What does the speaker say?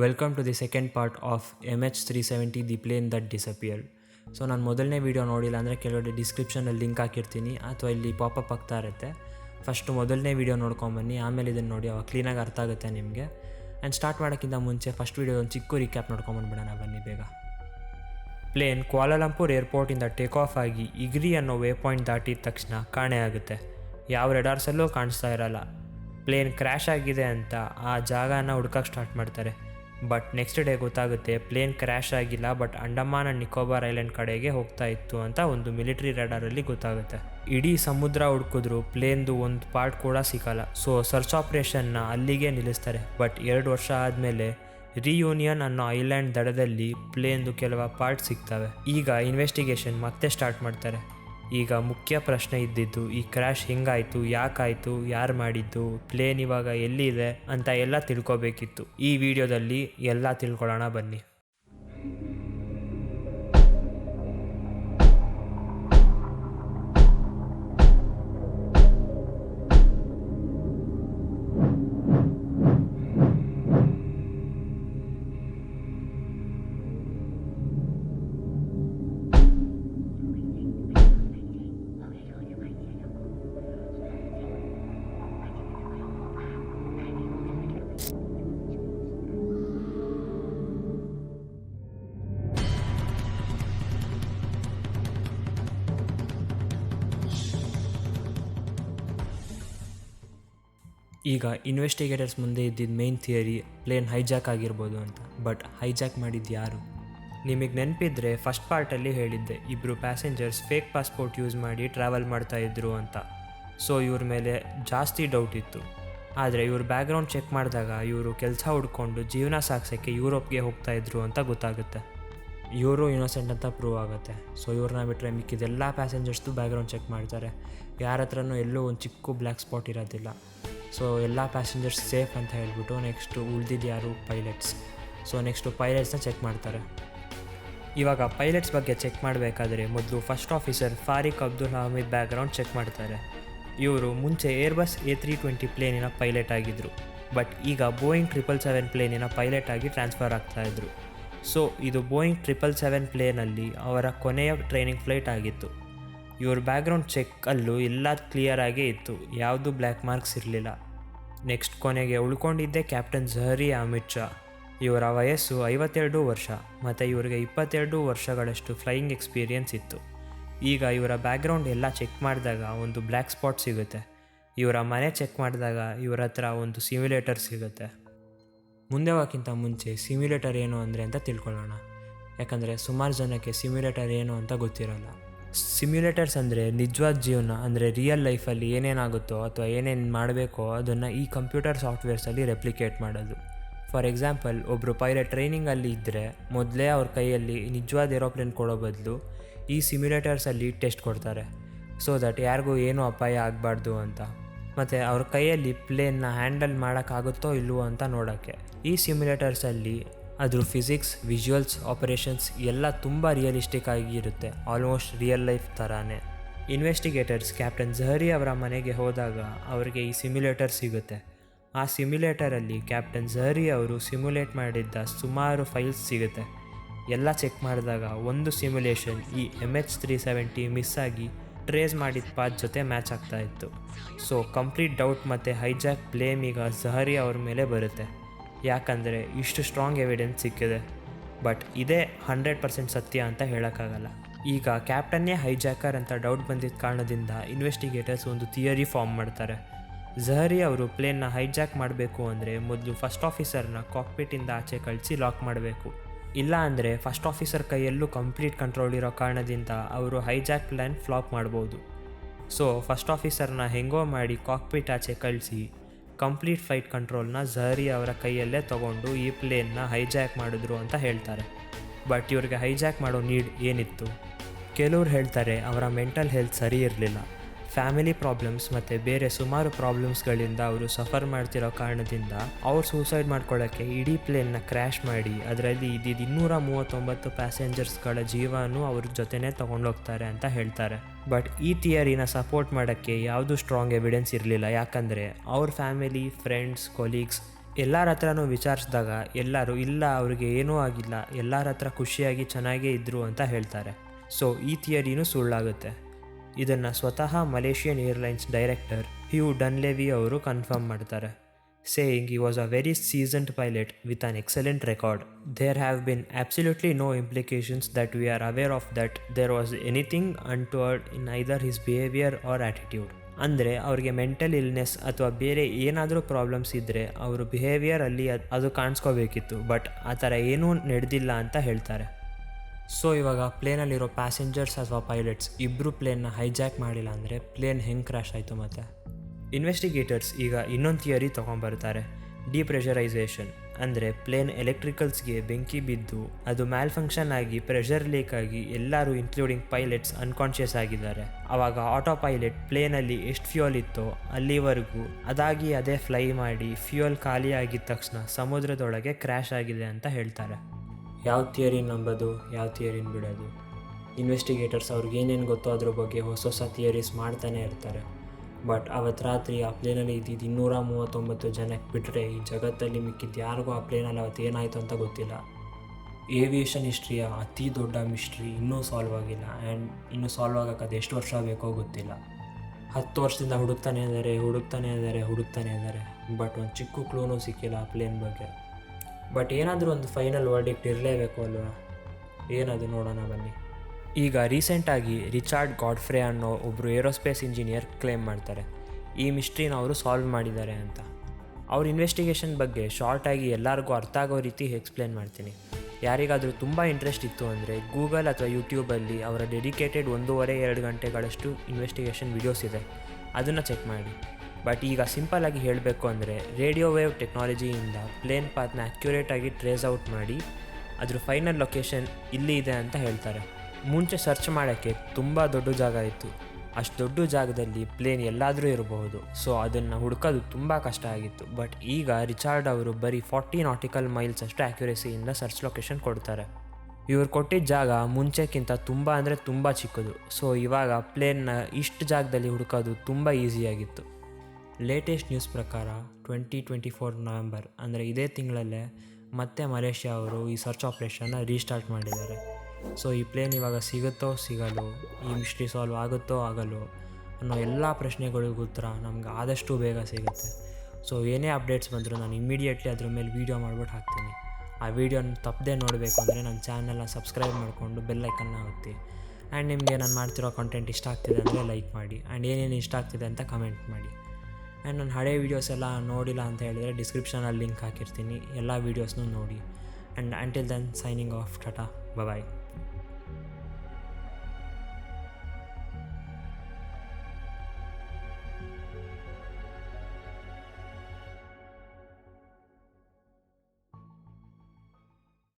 Welcome to the second part of M H three seventy the plane that disappeared so ನಾನು ಮೊದಲನೇ video ನೋಡಿಲ್ಲ ಅಂದರೆ ಕೆಲವೊಡೆ ಡಿಸ್ಕ್ರಿಪ್ಷನಲ್ಲಿ link ಹಾಕಿರ್ತೀನಿ, ಅಥವಾ ಇಲ್ಲಿ ಪಾಪಪ್ ಆಗ್ತಾ ಇರುತ್ತೆ. ಫಸ್ಟು ಮೊದಲನೇ ವೀಡಿಯೋ ನೋಡ್ಕೊಂಬನ್ನಿ ಆಮೇಲೆ ಇದನ್ನು ನೋಡಿ, ಅವಾಗ ಕ್ಲೀನಾಗಿ ಅರ್ಥ ಆಗುತ್ತೆ ನಿಮಗೆ. ಆ್ಯಂಡ್ ಸ್ಟಾರ್ಟ್ ಮಾಡೋಕ್ಕಿಂತ ಮುಂಚೆ ಫಸ್ಟ್ ವೀಡಿಯೋ ಒಂದು ಚಿಕ್ಕ ರಿಕ್ಯಾಪ್ ನೋಡ್ಕೊಂಬಂದ್ಬಿಡೋಣ ಬನ್ನಿ ಬೇಗ. ಪ್ಲೇನ್ ಕ್ವಾಲಾಲಂಪುರ್ ಏರ್ಪೋರ್ಟಿಂದ ಟೇಕ್ ಆಫ್ ಆಗಿ ಇಗ್ರಿ ಅನ್ನೋ ವೇ ಪಾಯಿಂಟ್ ದಾಟಿದ ತಕ್ಷಣ ಕಾಣೆ ಆಗುತ್ತೆ. ಯಾವ ರೆಡಾರ್ಸಲ್ಲೂ ಕಾಣಿಸ್ತಾ ಇರಲ್ಲ. ಪ್ಲೇನ್ ಕ್ರ್ಯಾಶ್ ಆಗಿದೆ ಅಂತ ಆ ಜಾಗನ ಹುಡ್ಕಕ್ಕೆ ಸ್ಟಾರ್ಟ್ ಮಾಡ್ತಾರೆ. ಬಟ್ ನೆಕ್ಸ್ಟ್ ಡೇ ಗೊತ್ತಾಗುತ್ತೆ ಪ್ಲೇನ್ ಕ್ರ್ಯಾಶ್ ಆಗಿಲ್ಲ but Andaman and Nicobar island ಕಡೆಗೆ ಹೋಗ್ತಾ ಇತ್ತು ಅಂತ ಒಂದು ಮಿಲಿಟರಿ ರೆಡಾರಲ್ಲಿ ಗೊತ್ತಾಗುತ್ತೆ. ಇಡೀ ಸಮುದ್ರ ಹುಡ್ಕಿದ್ರು ಪ್ಲೇನ್ದು ಒಂದು ಪಾರ್ಟ್ ಕೂಡ ಸಿಗಲ್ಲ. ಸೊ ಸರ್ಚ್ ಆಪ್ರೇಷನ್ನ ಅಲ್ಲಿಗೆ ನಿಲ್ಲಿಸ್ತಾರೆ. ಬಟ್ ಎರಡು ವರ್ಷ ಆದಮೇಲೆ ರಿಯೂನಿಯನ್ ಅನ್ನೋ ಐಲ್ಯಾಂಡ್ ದಡದಲ್ಲಿ ಪ್ಲೇನ್ದು ಕೆಲವು ಪಾರ್ಟ್ ಸಿಗ್ತವೆ. ಈಗ ಇನ್ವೆಸ್ಟಿಗೇಷನ್ ಮತ್ತೆ ಸ್ಟಾರ್ಟ್ ಮಾಡ್ತಾರೆ. ಈಗ ಮುಖ್ಯ ಪ್ರಶ್ನೆ ಇದ್ದಿದ್ದು, ಈ ಕ್ರ್ಯಾಶ್ ಹೆಂಗಾಯಿತು, ಯಾಕಾಯಿತು, ಯಾರು ಮಾಡಿದ್ದು ಪ್ಲೇನ್ ಇವಾಗ ಎಲ್ಲಿದೆ ಅಂತ ಎಲ್ಲ ತಿಳ್ಕೊಬೇಕಿತ್ತು. ಈ ವಿಡಿಯೋದಲ್ಲಿ ಎಲ್ಲ ತಿಳ್ಕೊಳ್ಳೋಣ ಬನ್ನಿ. ಈಗ ಇನ್ವೆಸ್ಟಿಗೇಟರ್ಸ್ ಮುಂದೆ ಇದ್ದಿದ್ದ ಮೇನ್ ಥಿಯರಿ ಪ್ಲೇನ್ ಹೈಜಾಕ್ ಆಗಿರ್ಬೋದು ಅಂತ. ಬಟ್ ಹೈಜಾಕ್ ಮಾಡಿದ್ದು ಯಾರು? ನಿಮಗೆ ನೆನಪಿದ್ರೆ ಫಸ್ಟ್ ಪಾರ್ಟಲ್ಲಿ ಹೇಳಿದ್ದೆ ಇಬ್ಬರು ಪ್ಯಾಸೆಂಜರ್ಸ್ ಫೇಕ್ ಪಾಸ್ಪೋರ್ಟ್ ಯೂಸ್ ಮಾಡಿ ಟ್ರಾವೆಲ್ ಮಾಡ್ತಾಯಿದ್ರು ಅಂತ. ಸೊ ಇವ್ರ ಮೇಲೆ ಜಾಸ್ತಿ ಡೌಟ್ ಇತ್ತು. ಆದರೆ ಇವ್ರ ಬ್ಯಾಕ್ಗ್ರೌಂಡ್ ಚೆಕ್ ಮಾಡಿದಾಗ ಇವರು ಕೆಲಸ ಹುಡ್ಕೊಂಡು ಜೀವನ ಸಾಗಿಸೋಕ್ಕೆ ಯುರೋಪ್ಗೆ ಹೋಗ್ತಾ ಇದ್ರು ಅಂತ ಗೊತ್ತಾಗುತ್ತೆ. ಇವರು ಇನ್ನೋಸೆಂಟ್ ಅಂತ ಪ್ರೂವ್ ಆಗುತ್ತೆ. ಸೊ ಇವ್ರನ್ನ ಬಿಟ್ಟರೆ ಮಿಕ್ಕಿದೆಲ್ಲ ಪ್ಯಾಸೆಂಜರ್ಸ್ದು ಬ್ಯಾಕ್ಗ್ರೌಂಡ್ ಚೆಕ್ ಮಾಡ್ತಾರೆ. ಯಾರ ಹತ್ರನೂ ಎಲ್ಲೂ ಒಂದು ಚಿಕ್ಕ ಬ್ಲ್ಯಾಕ್ ಸ್ಪಾಟ್ ಇರೋದಿಲ್ಲ. ಸೊ ಎಲ್ಲ ಪ್ಯಾಸೆಂಜರ್ಸ್ ಸೇಫ್ ಅಂತ ಹೇಳ್ಬಿಟ್ಟು ನೆಕ್ಸ್ಟು ಉಳ್ದಿದ್ದು ಯಾರು ಪೈಲಟ್ಸ್ ಸೊ ನೆಕ್ಸ್ಟು ಪೈಲಟ್ಸ್ನ ಚೆಕ್ ಮಾಡ್ತಾರೆ. ಇವಾಗ ಪೈಲಟ್ಸ್ ಬಗ್ಗೆ ಚೆಕ್ ಮಾಡಬೇಕಾದ್ರೆ ಮೊದಲು first officer Fariq Abdul Hamid background check ಮಾಡ್ತಾರೆ. ಇವರು ಮುಂಚೆ ಏರ್ಬಸ್ ಎ ತ್ರೀ ಟ್ವೆಂಟಿ ಪ್ಲೇನಿನ ಪೈಲಟ್ ಆಗಿದ್ದರು ಬಟ್ ಈಗ ಬೋಯಿಂಗ್ ಟ್ರಿಪಲ್ ಸೆವೆನ್ ಪ್ಲೇನಿನ ಪೈಲಟ್ ಆಗಿ ಟ್ರಾನ್ಸ್ಫರ್ ಆಗ್ತಾಯಿದ್ರು ಸೊ ಇದು ಬೋಯಿಂಗ್ ಟ್ರಿಪಲ್ ಸೆವೆನ್ ಪ್ಲೇನಲ್ಲಿ ಅವರ ಕೊನೆಯ ಟ್ರೈನಿಂಗ್ ಫ್ಲೈಟ್ ಆಗಿತ್ತು. ಇವ್ರ ಬ್ಯಾಕ್ಗ್ರೌಂಡ್ ಚೆಕ್ಕಲ್ಲೂ ಎಲ್ಲ ಕ್ಲಿಯರಾಗೇ ಇತ್ತು. ಯಾವುದು ಬ್ಲ್ಯಾಕ್ ಮಾರ್ಕ್ಸ್ ಇರಲಿಲ್ಲ. ನೆಕ್ಸ್ಟ್ ಕೊನೆಗೆ ಉಳ್ಕೊಂಡಿದ್ದೆ ಕ್ಯಾಪ್ಟನ್ ಝಹರಿ ಅಮಿತ್ ಶಾ ಇವರ ವಯಸ್ಸು ಐವತ್ತೆರಡು ವರ್ಷ, ಮತ್ತು ಇವರಿಗೆ ಇಪ್ಪತ್ತೆರಡು ವರ್ಷಗಳಷ್ಟು ಫ್ಲೈಯಿಂಗ್ ಎಕ್ಸ್ಪೀರಿಯನ್ಸ್ ಇತ್ತು. ಈಗ ಇವರ ಬ್ಯಾಕ್ಗ್ರೌಂಡ್ ಎಲ್ಲ ಚೆಕ್ ಮಾಡಿದಾಗ ಒಂದು ಬ್ಲ್ಯಾಕ್ ಸ್ಪಾಟ್ ಸಿಗುತ್ತೆ. ಇವರ ಮನೆ ಚೆಕ್ ಮಾಡಿದಾಗ ಇವರ ಹತ್ರ ಒಂದು ಸಿಮ್ಯುಲೇಟರ್ ಸಿಗುತ್ತೆ. ಮುಂದೆ ಹೋಗೋಕ್ಕಿಂತ ಮುಂಚೆ ಸಿಮ್ಯುಲೇಟರ್ ಏನು ಅಂದರೆ ಅಂತ ತಿಳ್ಕೊಳ್ಳೋಣ. ಯಾಕಂದರೆ ಸುಮಾರು ಜನಕ್ಕೆ ಸಿಮ್ಯುಲೇಟರ್ ಏನು ಅಂತ ಗೊತ್ತಿರಲ್ಲ. ಸಿಮ್ಯುಲೇಟರ್ಸ್ ಅಂದರೆ ನಿಜವಾದ ಜೀವನ, ಅಂದರೆ ರಿಯಲ್ ಲೈಫಲ್ಲಿ ಏನೇನಾಗುತ್ತೋ ಅಥವಾ ಏನೇನು ಮಾಡಬೇಕೋ ಅದನ್ನು ಈ ಕಂಪ್ಯೂಟರ್ ಸಾಫ್ಟ್ವೇರ್ಸಲ್ಲಿ ರೆಪ್ಲಿಕೇಟ್ ಮಾಡೋದು. ಫಾರ್ ಎಕ್ಸಾಂಪಲ್ ಒಬ್ಬರು ಪೈಲಟ್ ಟ್ರೈನಿಂಗಲ್ಲಿ ಇದ್ದರೆ ಮೊದಲೇ ಅವ್ರ ಕೈಯಲ್ಲಿ ನಿಜವಾದ ಏರೋಪ್ಲೇನ್ ಕೊಡೋ ಬದಲು ಈ ಸಿಮ್ಯುಲೇಟರ್ಸಲ್ಲಿ ಟೆಸ್ಟ್ ಕೊಡ್ತಾರೆ. ಸೊ ದಟ್ ಯಾರಿಗೂ ಏನೂ ಅಪಾಯ ಆಗಬಾರ್ದು ಅಂತ. ಮತ್ತು ಅವ್ರ ಕೈಯಲ್ಲಿ ಪ್ಲೇನ್ನ ಹ್ಯಾಂಡಲ್ ಮಾಡೋಕ್ಕಾಗುತ್ತೋ ಇಲ್ವೋ ಅಂತ ನೋಡೋಕ್ಕೆ. ಈ ಸಿಮ್ಯುಲೇಟರ್ಸಲ್ಲಿ ಅದ್ರ ಫಿಸಿಕ್ಸ್, ವಿಜುವಲ್ಸ್, ಆಪರೇಷನ್ಸ್ ಎಲ್ಲ ತುಂಬ ರಿಯಲಿಸ್ಟಿಕ್ ಆಗಿ ಇರುತ್ತೆ ಆಲ್ಮೋಸ್ಟ್ ರಿಯಲ್ ಲೈಫ್ ಥರಾನೇ ಇನ್ವೆಸ್ಟಿಗೇಟರ್ಸ್ ಕ್ಯಾಪ್ಟನ್ ಝಹರಿ ಅವರ ಮನೆಗೆ ಹೋದಾಗ ಅವರಿಗೆ ಈ ಸಿಮ್ಯುಲೇಟರ್ ಸಿಗುತ್ತೆ. ಆ ಸಿಮ್ಯುಲೇಟರಲ್ಲಿ ಕ್ಯಾಪ್ಟನ್ ಝಹರಿ ಅವರು ಸಿಮ್ಯುಲೇಟ್ ಮಾಡಿದ್ದ ಸುಮಾರು ಫೈಲ್ಸ್ ಸಿಗುತ್ತೆ. ಎಲ್ಲ ಚೆಕ್ ಮಾಡಿದಾಗ ಒಂದು ಸಿಮ್ಯುಲೇಷನ್ ಈ M H three seventy miss ಆಗಿ ಟ್ರೇಸ್ ಮಾಡಿದ ಪಾತ್ ಜೊತೆ ಮ್ಯಾಚ್ ಆಗ್ತಾ ಇತ್ತು. ಸೊ ಕಂಪ್ಲೀಟ್ ಡೌಟ್ ಮತ್ತು ಹೈಜಾಕ್ ಬ್ಲೇಮ್ ಈಗ ಝಹರಿ ಅವ್ರ ಮೇಲೆ ಬರುತ್ತೆ. ಯಾಕಂದರೆ ಇಷ್ಟು ಸ್ಟ್ರಾಂಗ್ ಎವಿಡೆನ್ಸ್ ಸಿಕ್ಕಿದೆ. ಬಟ್ ಇದೇ ಹಂಡ್ರೆಡ್ ಪರ್ಸೆಂಟ್ ಸತ್ಯ ಅಂತ ಹೇಳೋಕ್ಕಾಗಲ್ಲ. ಈಗ ಕ್ಯಾಪ್ಟನ್ನೇ ಹೈಜಾಕರ್ ಅಂತ ಡೌಟ್ ಬಂದಿದ್ದ ಕಾರಣದಿಂದ ಇನ್ವೆಸ್ಟಿಗೇಟರ್ಸ್ ಒಂದು ಥಿಯರಿ ಫಾರ್ಮ್ ಮಾಡ್ತಾರೆ. ಝಹರಿ ಅವರು ಪ್ಲೇನ್ನ ಹೈಜಾಕ್ ಮಾಡಬೇಕು ಅಂದರೆ ಮೊದಲು ಫಸ್ಟ್ ಆಫೀಸರ್ನ ಕಾಕ್ಪಿಟಿಂದ ಆಚೆ ಕಳಿಸಿ ಲಾಕ್ ಮಾಡಬೇಕು. ಇಲ್ಲ ಅಂದರೆ ಫಸ್ಟ್ ಆಫೀಸರ್ ಕೈಯಲ್ಲೂ ಕಂಪ್ಲೀಟ್ ಕಂಟ್ರೋಲ್ ಇರೋ ಕಾರಣದಿಂದ ಅವರು ಹೈಜಾಕ್ ಪ್ಲ್ಯಾನ್ ಫ್ಲಾಪ್ ಮಾಡ್ಬೋದು. ಸೊ ಫಸ್ಟ್ ಆಫೀಸರ್ನ ಹೆಂಗೋ ಮಾಡಿ ಕಾಕ್ಪಿಟ್ ಆಚೆ ಕಳಿಸಿ ಕಂಪ್ಲೀಟ್ ಫ್ಲೈಟ್ ಕಂಟ್ರೋಲ್ನ ಝಹರಿ ಅವರ ಕೈಯಲ್ಲೇ ತಗೊಂಡು ಈ ಪ್ಲೇನ್ನ ಹೈಜಾಕ್ ಮಾಡಿದ್ರು ಅಂತ ಹೇಳ್ತಾರೆ. ಬಟ್ ಇವ್ರಿಗೆ ಹೈಜಾಕ್ ಮಾಡೋ ನೀಡ್ ಏನಿತ್ತು? ಕೆಲವ್ರು ಹೇಳ್ತಾರೆ, ಅವರ ಮೆಂಟಲ್ ಹೆಲ್ತ್ ಸರಿ ಇರಲಿಲ್ಲ. ಫ್ಯಾಮಿಲಿ ಪ್ರಾಬ್ಲಮ್ಸ್ ಮತ್ತು ಬೇರೆ ಸುಮಾರು ಪ್ರಾಬ್ಲಮ್ಸ್ಗಳಿಂದ ಅವರು ಸಫರ್ ಮಾಡ್ತಿರೋ ಕಾರಣದಿಂದ ಅವ್ರು ಸೂಸೈಡ್ ಮಾಡ್ಕೊಳ್ಳೋಕ್ಕೆ ಇಡೀ ಪ್ಲೇನ್ನ ಕ್ರ್ಯಾಶ್ ಮಾಡಿ, ಅದರಲ್ಲಿ ಇದ್ದಿದ್ದು ಇನ್ನೂರ ಮೂವತ್ತೊಂಬತ್ತು ಪ್ಯಾಸೆಂಜರ್ಸ್ಗಳ ಜೀವನೂ ಅವ್ರ ಜೊತೆನೇ ತೊಗೊಂಡೋಗ್ತಾರೆ ಅಂತ ಹೇಳ್ತಾರೆ. ಬಟ್ ಈ ಥಿಯರಿನ ಸಪೋರ್ಟ್ ಮಾಡೋಕ್ಕೆ ಯಾವುದು ಸ್ಟ್ರಾಂಗ್ ಎವಿಡೆನ್ಸ್ ಇರಲಿಲ್ಲ. ಯಾಕಂದರೆ ಅವ್ರ ಫ್ಯಾಮಿಲಿ ಫ್ರೆಂಡ್ಸ್ ಕೊಲೀಗ್ಸ್ ಎಲ್ಲರ ಹತ್ರನೂ ವಿಚಾರಿಸಿದಾಗ ಎಲ್ಲರೂ ಇಲ್ಲ ಅವ್ರಿಗೆ ಏನೂ ಆಗಿಲ್ಲ, ಎಲ್ಲರ ಹತ್ರ ಖುಷಿಯಾಗಿ ಚೆನ್ನಾಗೇ ಇದ್ದರು ಅಂತ ಹೇಳ್ತಾರೆ. ಸೊ ಈ ಥಿಯರಿನೂ ಸುಳ್ಳಾಗುತ್ತೆ. ಇದನ್ನು ಸ್ವತಃ Malaysian Airlines director Hugh Dunleavy ಅವರು ಕನ್ಫರ್ಮ್ ಮಾಡ್ತಾರೆ. Saying he was a very seasoned pilot with an excellent record. There have been absolutely no implications that we are aware of that there was anything untoward in either his behavior or attitude. ಅಂದರೆ ಅವ್ರಿಗೆ mental illness ಅಥವಾ ಬೇರೆ ಏನಾದರೂ problems ಇದ್ದರೆ ಅವರು ಬಿಹೇವಿಯರಲ್ಲಿ ಅದು ಕಾಣಿಸ್ಕೋಬೇಕಿತ್ತು but ಆ ಥರ ಏನೂ ನಡೆದಿಲ್ಲ ಅಂತ ಹೇಳ್ತಾರೆ ಸೊ ಇವಾಗ ಪ್ಲೇನಲ್ಲಿರೋ ಪ್ಯಾಸೆಂಜರ್ಸ್ ಅಥವಾ ಪೈಲಟ್ಸ್ ಇಬ್ಬರು ಪ್ಲೇನ್ನ ಹೈಜಾಕ್ ಮಾಡಿಲ್ಲ ಅಂದರೆ ಪ್ಲೇನ್ ಹೆಂಗೆ ಕ್ರ್ಯಾಶ್ ಆಯಿತು ಮತ್ತೆ ಇನ್ವೆಸ್ಟಿಗೇಟರ್ಸ್ ಈಗ ಇನ್ನೊಂದು ಥಿಯರಿ ತೊಗೊಂಬರ್ತಾರೆ. ಡಿಪ್ರೆಷರೈಸೇಷನ್ ಅಂದರೆ ಪ್ಲೇನ್ ಎಲೆಕ್ಟ್ರಿಕಲ್ಸ್ಗೆ ಬೆಂಕಿ ಬಿದ್ದು ಅದು ಮ್ಯಾಲ್ ಫಂಕ್ಷನ್ ಆಗಿ ಪ್ರೆಷರ್ ಲೀಕ್ ಆಗಿ ಎಲ್ಲರೂ ಇನ್ಕ್ಲೂಡಿಂಗ್ ಪೈಲಟ್ಸ್ ಅನ್ಕಾನ್ಷಿಯಸ್ ಆಗಿದ್ದಾರೆ. ಆವಾಗ ಆಟೋ ಪೈಲಟ್ ಪ್ಲೇನಲ್ಲಿ ಎಷ್ಟು ಫ್ಯೂಯಲ್ ಇತ್ತೋ ಅಲ್ಲಿವರೆಗೂ ಅದಾಗಿ ಅದೇ ಫ್ಲೈ ಮಾಡಿ ಫ್ಯೂಯಲ್ ಖಾಲಿ ಆಗಿದ ತಕ್ಷಣ ಸಮುದ್ರದೊಳಗೆ ಕ್ರ್ಯಾಶ್ ಆಗಿದೆ ಅಂತ ಹೇಳ್ತಾರೆ. ಯಾವ ಥಿಯರಿ ನಂಬೋದು, ಯಾವ ಥಿಯರಿನ ಬಿಡೋದು? ಇನ್ವೆಸ್ಟಿಗೇಟರ್ಸ್ ಅವ್ರಿಗೆ ಏನೇನು ಗೊತ್ತೋ ಅದ್ರ ಬಗ್ಗೆ ಹೊಸ ಹೊಸ ಥಿಯರೀಸ್ ಮಾಡ್ತಾನೆ ಇರ್ತಾರೆ. ಬಟ್ ಅವತ್ತು ರಾತ್ರಿ ಆ ಪ್ಲೇನಲ್ಲಿ ಇದ್ದಿದ್ದು ಇನ್ನೂರ ಮೂವತ್ತೊಂಬತ್ತು ಜನಕ್ಕೆ ಬಿಟ್ಟರೆ ಈ ಜಗತ್ತಲ್ಲಿ ಮಿಕ್ಕಿದ್ದು ಯಾರಿಗೂ ಆ ಪ್ಲೇನಲ್ಲಿ ಅವತ್ತು ಏನಾಯಿತು ಅಂತ ಗೊತ್ತಿಲ್ಲ. ಏವಿಯೇಷನ್ ಹಿಸ್ಟ್ರಿಯ ಅತಿ ದೊಡ್ಡ ಮಿಸ್ಟ್ರಿ ಇನ್ನೂ ಸಾಲ್ವ್ ಆಗಿಲ್ಲ ಆ್ಯಂಡ್ ಇನ್ನೂ ಸಾಲ್ವ್ ಆಗೋಕ್ಕೆ ಅದು ಎಷ್ಟು ವರ್ಷ ಬೇಕೋ ಗೊತ್ತಿಲ್ಲ. ಹತ್ತು ವರ್ಷದಿಂದ ಹುಡುಕ್ತಾನೆ ಇದ್ದಾರೆ ಹುಡುಕ್ತಾನೆ ಇದ್ದಾರೆ ಹುಡುಕ್ತಾನೆ ಇದ್ದಾರೆ. ಬಟ್ ಒಂದು ಚಿಕ್ಕ ಕ್ಲೂನೂ ಸಿಕ್ಕಿಲ್ಲ ಆ ಪ್ಲೇನ್ ಬಗ್ಗೆ. ಬಟ್ ಏನಾದರೂ ಒಂದು ಫೈನಲ್ ವರ್ಡಿಕ್ಟ್ ಇರಲೇಬೇಕು ಅಲ್ವಾ? ಏನದು ನೋಡೋಣ ಬನ್ನಿ. ಈಗ ರೀಸೆಂಟಾಗಿ ರಿಚಾರ್ಡ್ ಗಾಡ್ಫ್ರೇ ಅನ್ನೋ ಒಬ್ಬರು ಏರೋಸ್ಪೇಸ್ ಇಂಜಿನಿಯರ್ ಕ್ಲೇಮ್ ಮಾಡ್ತಾರೆ. ಈ ಮಿಸ್ಟ್ರಿನ ಅವರು ಸಾಲ್ವ್ ಮಾಡಿದ್ದಾರೆ ಅಂತ. ಅವ್ರ ಇನ್ವೆಸ್ಟಿಗೇಷನ್ ಬಗ್ಗೆ ಶಾರ್ಟಾಗಿ ಎಲ್ಲರಿಗೂ ಅರ್ಥ ಆಗೋ ರೀತಿ ಎಕ್ಸ್ಪ್ಲೇನ್ ಮಾಡ್ತೀನಿ. ಯಾರಿಗಾದರೂ ತುಂಬ ಇಂಟ್ರೆಸ್ಟ್ ಇತ್ತು ಅಂದರೆ ಗೂಗಲ್ ಅಥವಾ ಯೂಟ್ಯೂಬಲ್ಲಿ ಅವರ ಡೆಡಿಕೇಟೆಡ್ ಒಂದೂವರೆ, ಎರಡು ಗಂಟೆಗಳಷ್ಟು ಇನ್ವೆಸ್ಟಿಗೇಷನ್ ವಿಡಿಯೋಸ್ ಇದೆ. ಅದನ್ನು ಚೆಕ್ ಮಾಡಿ. ಬಟ್ ಈಗ ಸಿಂಪಲ್ಲಾಗಿ ಹೇಳಬೇಕು ಅಂದರೆ ರೇಡಿಯೋ ವೇವ್ ಟೆಕ್ನಾಲಜಿಯಿಂದ ಪ್ಲೇನ್ ಪಾತ್ನ ಅಕ್ಯುರೇಟಾಗಿ ಟ್ರೇಸ್ ಔಟ್ ಮಾಡಿ, ಅದ್ರ ಫೈನಲ್ ಲೊಕೇಶನ್ ಇಲ್ಲಿ ಇದೆ ಅಂತ ಹೇಳ್ತಾರೆ. ಮುಂಚೆ ಸರ್ಚ್ ಮಾಡೋಕ್ಕೆ ತುಂಬ ದೊಡ್ಡ ಜಾಗ ಇತ್ತು. ಅಷ್ಟು ದೊಡ್ಡ ಜಾಗದಲ್ಲಿ ಪ್ಲೇನ್ ಎಲ್ಲಾದರೂ ಇರಬಹುದು. ಸೊ ಅದನ್ನು ಹುಡುಕೋದು ತುಂಬ ಕಷ್ಟ ಆಗಿತ್ತು. ಬಟ್ ಈಗ ರಿಚಾರ್ಡ್ ಅವರು ಬರೀ ಫಾರ್ಟಿ ನಾಟಿಕಲ್ ಮೈಲ್ಸ್ ಅಷ್ಟು ಆ್ಯಕ್ಯುರೇಸಿಯಿಂದ ಸರ್ಚ್ ಲೊಕೇಶನ್ ಕೊಡ್ತಾರೆ. ಇವ್ರು ಕೊಟ್ಟಿದ್ದ ಜಾಗ ಮುಂಚೆಕ್ಕಿಂತ ತುಂಬ ಅಂದರೆ ತುಂಬ ಚಿಕ್ಕದು. ಸೊ ಇವಾಗ ಪ್ಲೇನ್ನ ಇಷ್ಟು ಜಾಗದಲ್ಲಿ ಹುಡುಕೋದು ತುಂಬ ಈಸಿಯಾಗಿತ್ತು ಲೇಟೆಸ್ಟ್ ನ್ಯೂಸ್ ಪ್ರಕಾರ ಟ್ವೆಂಟಿ ಟ್ವೆಂಟಿ ಫೋರ್ ನವೆಂಬರ್ ಅಂದರೆ ಇದೇ ತಿಂಗಳಲ್ಲೇ ಮತ್ತೆ ಮಲೇಷ್ಯಾ ಅವರು ಈ ಸರ್ಚ್ ಆಪ್ರೇಷನ್ನ ರೀಸ್ಟಾರ್ಟ್ ಮಾಡಿದ್ದಾರೆ. ಸೊ ಈ ಪ್ಲೇನ್ ಇವಾಗ ಸಿಗುತ್ತೋ ಸಿಗಲ್ಲೋ ಈ ಮಿಸ್ಟ್ರಿ ಸಾಲ್ವ್ ಆಗುತ್ತೋ ಆಗಲ್ಲೋ ಅನ್ನೋ ಎಲ್ಲ ಪ್ರಶ್ನೆಗಳಿಗೂ ಉತ್ತರ ನಮ್ಗೆ ಆದಷ್ಟು ಬೇಗ ಸಿಗುತ್ತೆ. ಸೊ ಏನೇ ಅಪ್ಡೇಟ್ಸ್ ಬಂದರೂ ನಾನು ಇಮ್ಮಿಡಿಯೇಟ್ಲಿ ಅದ್ರ ಮೇಲೆ ವೀಡಿಯೋ ಮಾಡ್ಬಿಟ್ಟು ಹಾಕ್ತೀನಿ. ಆ ವೀಡಿಯೋನ ತಪ್ಪದೇ ನೋಡಬೇಕು ಅಂದರೆ ನನ್ನ ಚಾನಲ್ನ ಸಬ್ಸ್ಕ್ರೈಬ್ ಮಾಡಿಕೊಂಡು ಬೆಲ್ಲೈಕನ್ನ ಒತ್ತಿ ಆ್ಯಂಡ್ ನಿಮಗೆ ನಾನು ಮಾಡ್ತಿರೋ ಕಂಟೆಂಟ್ ಇಷ್ಟ ಆಗ್ತಿದೆ ಅಂದರೆ ಲೈಕ್ ಮಾಡಿ. ಆ್ಯಂಡ್ ಏನೇನು ಇಷ್ಟ ಆಗ್ತಿದೆ ಅಂತ ಕಮೆಂಟ್ ಮಾಡಿ. ಆ್ಯಂಡ್ ನಾನು ಹಳೆ ವೀಡಿಯೋಸ್ ಎಲ್ಲ ನೋಡಿಲ್ಲ ಅಂತ ಹೇಳಿದರೆ ಡಿಸ್ಕ್ರಿಪ್ಷನಲ್ಲಿ ಲಿಂಕ್ ಹಾಕಿರ್ತೀನಿ. ಎಲ್ಲ ವೀಡಿಯೋಸ್ನೂ ನೋಡಿ. And until then signing off tata. Bye